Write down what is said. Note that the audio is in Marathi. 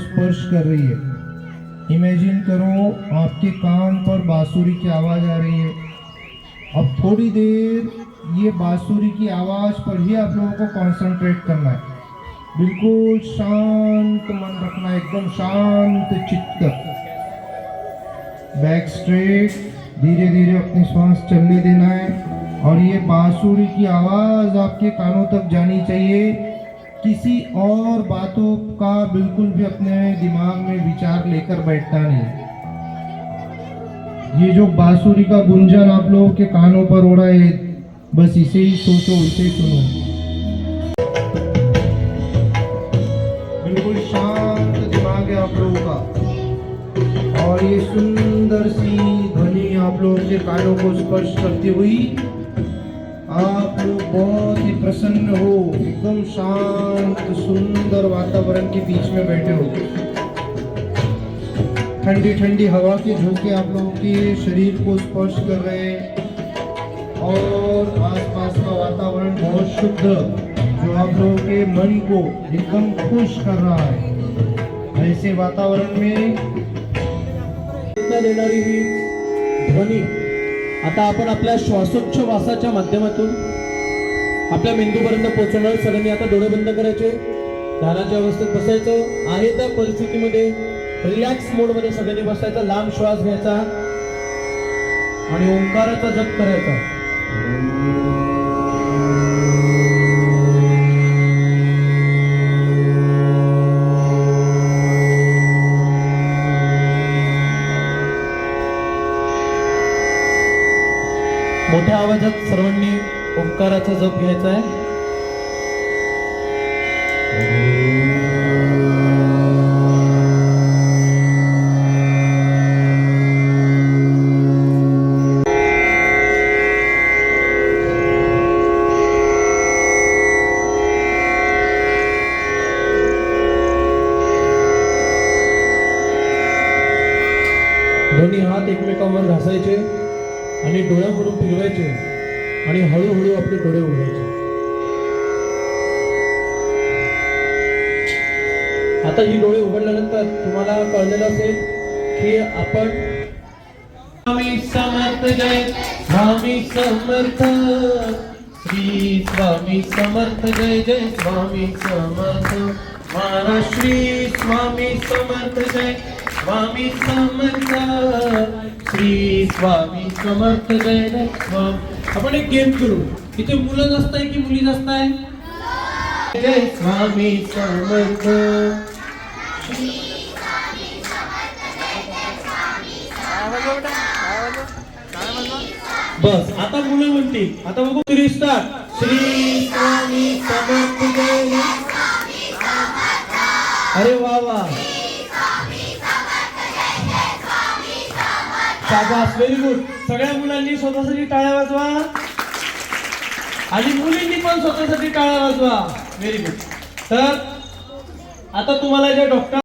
स्पर्श कर रही है। इमेजिन करो, आपके कान पर बांसुरी की आवाज़ आ रही है। अब थोड़ी देर ये बांसुरी की आवाज़ पर ही आप लोगों को कंसंट्रेट करना है। बिल्कुल शांत मन रखना एकदम शांत चित्त। बैक स्ट्रेट धीरे धीरे अपनी सांस चलने देना है। और ये बांसुरी की आवाज़ आपके कानों तक जानी चाहिए। किसी और बातों का बिल्कुल भी अपने दिमाग में विचार लेकर बैठता नहीं। ये जो बांसुरी का गुंजन आप लोगों के कानों पर हो रहा है, बस इसे ही सोचो, इसे ही सुनो। बिल्कुल शांत दिमाग है आप लोगों का। और ये सुंदर सी ध्वनि आप लोगों के कानों को स्पर्श करती हुई आप बहुत ही प्रसन्न हो, एकदम शांत, सुंदर वातावरण के बीच में बैठे हो। ठंडी ठंडी हवा के झोंके आप लोगों के शरीर को स्पर्श कर रहे हैं। और आसपास का वातावरण बहुत शुद्ध, जो आप लोगों के मन को एकदम खुश कर रहा है। ऐसे वातावरण में ध्वनी आता आपण आपल्या श्वासोच्छवासाच्या माध्यमातून आपल्या मेंदूपर्यंत पोहोचवणार सगळ्यांनी आता डोळे बंद करायचे. ध्यानाच्या अवस्थेत बसायचं. आहे त्या परिस्थितीमध्ये रिलॅक्स मोडमध्ये सगळ्यांनी बसायचं. लांब श्वास घ्यायचा आणि ओंकाराचा जप करायचा. मोठ्या आवाजात सर्वांनी ओंकाराचा जप घ्यायचा आहे. दोन्ही हात एकमेकांवर घासायचे. आणि डोळ्यावरून फिरवायचे आणि हळूहळू आपले डोळे उघडायचे. आता ही डोळे उघडल्यानंतर तुम्हाला कळलेलं असेल की आपण स्वामी समर्थ जय स्वामी समर्थ. श्री स्वामी समर्थ जय जय स्वामी समर्थ. महाराज श्री स्वामी समर्थ जय. स्वामी समर्थ श्री स्वामी समर्थ जय जय स्वामी. आपण एक गेम करू. इथे मुलं जास्त आहे की मुली जास्त आहे? जय स्वामी समर्थ. बस आता मुलं म्हणतील. आता बघू तरी स्टार्ट श्री स्वामी समर्थ जय. अरे वा वा. शाबास व्हेरी गुड सगळ्या मुलांनी स्वतःसाठी टाळ्या वाजवा. आणि मुलींनी पण स्वतःसाठी टाळ्या वाजवा. व्हेरी गुड तर आता तुम्हाला ज्या डॉक्टर